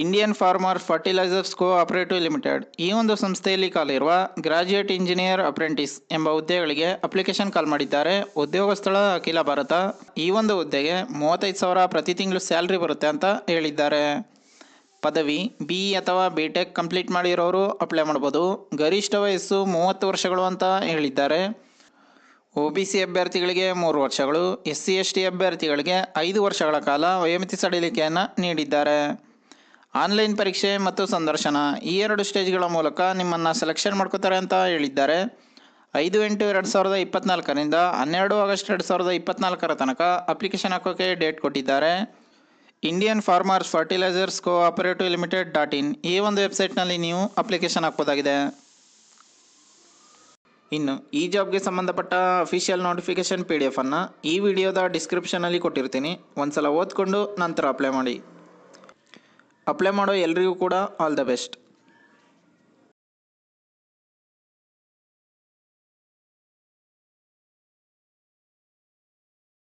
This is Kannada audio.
Indian Farmer Fertilisers Cooperative Limited ಈ ಒಂದು ಸಂಸ್ಥೆಯಲ್ಲಿ ಕಾಲಿರುವ ಗ್ರಾಜ್ಯುಯೇಟ್ ಇಂಜಿನಿಯರ್ ಅಪ್ರೆಂಟಿಸ್ ಎಂಬ ಹುದ್ದೆಗಳಿಗೆ ಅಪ್ಲಿಕೇಶನ್ ಕಾಲ್ ಮಾಡಿದ್ದಾರೆ. ಉದ್ಯೋಗ ಸ್ಥಳ ಅಖಿಲ ಭಾರತ. ಈ ಒಂದು ಹುದ್ದೆಗೆ ಮೂವತ್ತೈದು ಸಾವಿರ ಪ್ರತಿ ತಿಂಗಳು ಸ್ಯಾಲ್ರಿ ಬರುತ್ತೆ ಅಂತ ಹೇಳಿದ್ದಾರೆ. ಪದವಿ ಬಿ ಅಥವಾ ಬಿ ಟೆಕ್ ಕಂಪ್ಲೀಟ್ ಮಾಡಿರೋರು ಅಪ್ಲೈ ಮಾಡ್ಬೋದು. ಗರಿಷ್ಠ ವಯಸ್ಸು ಮೂವತ್ತು ವರ್ಷಗಳು ಅಂತ ಹೇಳಿದ್ದಾರೆ. ಒ ಬಿ ಸಿ ಅಭ್ಯರ್ಥಿಗಳಿಗೆ ಮೂರು ವರ್ಷಗಳು ಎಸ್ ಸಿ ಎಸ್ ಟಿ ಅಭ್ಯರ್ಥಿಗಳಿಗೆ ಐದು ವರ್ಷಗಳ ಕಾಲ ವಯೋಮಿತಿ ಸಡಿಲಿಕೆಯನ್ನು ನೀಡಿದ್ದಾರೆ. ಆನ್ಲೈನ್ ಪರೀಕ್ಷೆ ಮತ್ತು ಸಂದರ್ಶನ ಈ ಎರಡು ಸ್ಟೇಜ್ಗಳ ಮೂಲಕ ನಿಮ್ಮನ್ನು ಸೆಲೆಕ್ಷನ್ ಮಾಡ್ಕೋತಾರೆ ಅಂತ ಹೇಳಿದ್ದಾರೆ. ಐದು ಎಂಟು ಎರಡು ಸಾವಿರದ ಇಪ್ಪತ್ನಾಲ್ಕರಿಂದ ಹನ್ನೆರಡು ಆಗಸ್ಟ್ ಎರಡು ಸಾವಿರದ ಇಪ್ಪತ್ನಾಲ್ಕರ ತನಕ ಅಪ್ಲಿಕೇಶನ್ ಹಾಕೋಕ್ಕೆ ಡೇಟ್ ಕೊಟ್ಟಿದ್ದಾರೆ. Indian Farmers Fertilisers Cooperative Limited dot in ಈ ಒಂದು ವೆಬ್ಸೈಟ್ನಲ್ಲಿ ನೀವು ಅಪ್ಲಿಕೇಶನ್ ಹಾಕ್ಬೋದಾಗಿದೆ. ಇನ್ನು, ಈ ಜಾಬ್ಗೆ ಸಂಬಂಧಪಟ್ಟ ಅಫಿಷಿಯಲ್ ನೋಟಿಫಿಕೇಶನ್ ಪಿ ಡಿ ಎಫನ್ನು ಈ ವಿಡಿಯೋದ ಡಿಸ್ಕ್ರಿಪ್ಷನಲ್ಲಿ ಕೊಟ್ಟಿರ್ತೀನಿ. ಒಂದು ಸಲ ಓದ್ಕೊಂಡು ನಂತರ ಅಪ್ಲೈ ಮಾಡಿ. ಅಪ್ಲೈ ಮಾಡೋ ಎಲ್ಲರಿಗೂ ಕೂಡ ಆಲ್ ದ ಬೆಸ್ಟ್